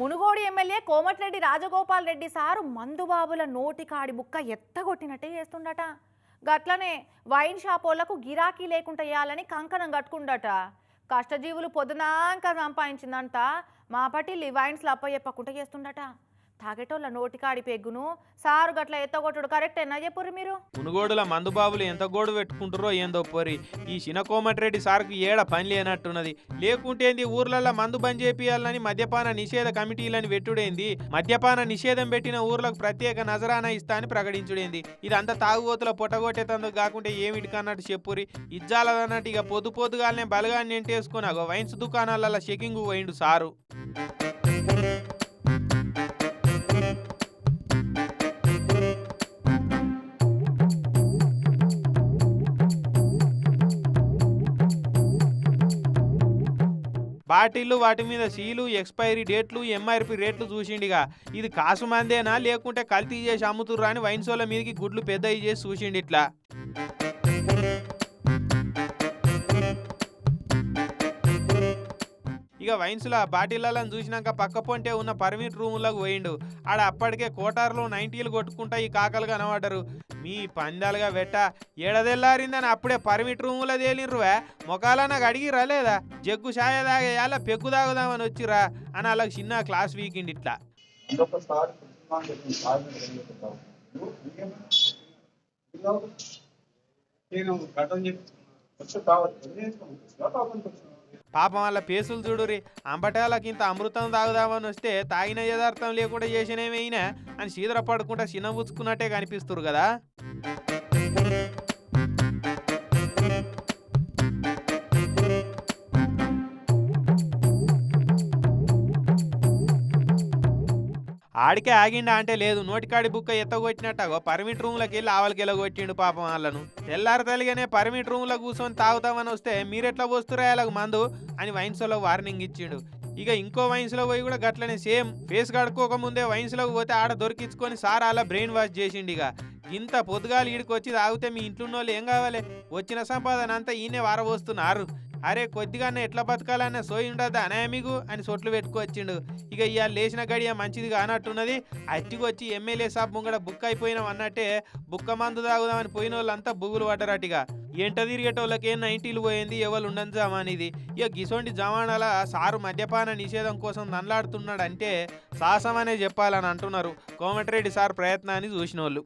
Munugode MLA Komatireddy Rajagopal Reddy sir మందుబాబుల నోటికాడి బుక్క ఎత్తగొట్టినట్టే చేస్తుండట. గట్లనే వైన్ షాపోళ్ళకు గిరాకీ లేకుండా వేయాలని కంకణం కట్టుకుండట. కష్టజీవులు పొద్దునాక సంపాదించిందంట. మా పటిల్లి వైన్స్లు చేస్తుండట. తాగేటోళ్ళ నోటికాడి పెగ్గును సారు గట్ల ఎత్తగొట్టుడు. కరెక్టేనా చెప్పుర్రి మీరు? మునుగోడుల మందుబాబులు ఎంత గోడు పెట్టుకుంటారో ఏందో పోరి ఈ చినకోమటిరెడ్డి సార్కు ఏడ పని లేనట్టున్నది. లేకుంటేంది ఊర్లలో మందు బంద్ చేపియాలని మద్యపాన నిషేధ కమిటీలని పెట్టుడేంది మద్యపాన నిషేధం పెట్టిన ఊర్లకు ప్రత్యేక నజరానా ఇస్తా అని ప్రకటించుడేంది. ఇదంతా తాగుబోతుల పొట్టగొట్టేతందుకు కాకుంటే ఏమిటి కన్నట్టు చెప్పురి ఇజ్జాలదన్నట్టు ఇక పొద్దు పొద్దుగాలనే బలగాన్ని ఎంటేసుకుని అగో వైన్స్ దుకాణాలలో చెకింగ్ పోయిండు సారు. బాటిళ్ళు వాటి మీద సీలు ఎక్స్పైరీ డేట్లు ఎంఆర్పి రేట్లు చూసిండిగా. ఇది కాసు మందేనా? లేకుంటే కల్తీ చేసి అమ్ముతుర్రా అని వైన్ సోల మీదకి గుడ్లు పెద్దవి చేసి చూసిండి ఇట్లా ఇక వైన్స్లో బాటిళ్ళలను చూసినాక పక్క పొంటే ఉన్న పర్మిట్ రూములకు పోయిండు. ఆడ అప్పటికే కోటార్లో నైంటీలు కొట్టుకుంటా ఈ కాకలు కనబడ్డరు. మీ పందాలుగా పెట్ట ఏడదెల్లారిందని అప్పుడే పర్మిట్ రూములో తేలినరువా మొకాల నాకు అడిగి రాలేదా జగ్గు ఛాయ తాగేయాల పెగ్గు తాగుదామని వచ్చిరా అని వాళ్ళకి చిన్న క్లాస్ వీకెండ్ ఇట్లా. నేను గతం చెప్పి వచ్చి కావచ్చు పాపం వాళ్ళ పేసులు చూడురి అంబటాలకి ఇంత అమృతం తాగుదామని వస్తే తాగిన యదార్థం లేకుండా చేసినేమైనా అని సీదర పడుకుంటా చిన్నబుచ్చుకున్నట్టే కనిపిస్తురు కదా. ఆడికే ఆగిండా అంటే లేదు. నోటికాడి బుక్క ఎత్తగొట్టినట్టగో పర్మిట్ రూమ్లోకి వెళ్ళి ఆవలకి వెళ్ళగొట్టిండు పాపం వాళ్ళను. తెల్లారి తలిగానే పర్మిట్ రూమ్లో కూర్చొని తాగుతామని వస్తే మీరెట్లా వస్తురా ఎలాగ మందు? అని వైన్స్లో వార్నింగ్ ఇచ్చిండు. ఇక ఇంకో వైన్స్లో పోయి కూడా గట్లనే సేమ్ ఫేస్ కడుక్కోక ముందే వైన్స్లోకి పోతే ఆడ దొరికించుకొని సార్ అలా బ్రెయిన్ వాష్ చేసిండు ఇక. ఇంత పొద్దుగాలు ఈడికి వచ్చి తాగితే మీ ఇంట్లో ఉన్న వాళ్ళు ఏం కావాలి? వచ్చిన సంపాదన అంతా ఈయనే వారబోస్తున్నారు. అరే కొద్దిగానే ఎట్లా బతకాలనే సోయి ఉండద్దా అనే మీకు? అని సొట్లు పెట్టుకొచ్చిండు ఇక ఇవాళ లేచిన గడియ మంచిది కానట్టున్నది. అట్టికొచ్చి ఎమ్మెల్యే సాబ్ ముంగడ బుక్ అయిపోయినాం అన్నట్టే బుక్క మందు తాగుదామని పోయిన వాళ్ళంతా బుగులు పడ్డరటిగా ఎంట తిరిగేటోళ్ళకి నైంటీలు పోయింది ఎవరు ఉండని జమానిది ఇక గిసోంటి జమానాల సారు మద్యపాన నిషేధం కోసం నన్లాడుతున్నాడు అంటే సాహసం అనే చెప్పాలని అంటున్నారు కోమటిరెడ్డి సార్ ప్రయత్నాన్ని చూసిన వాళ్ళు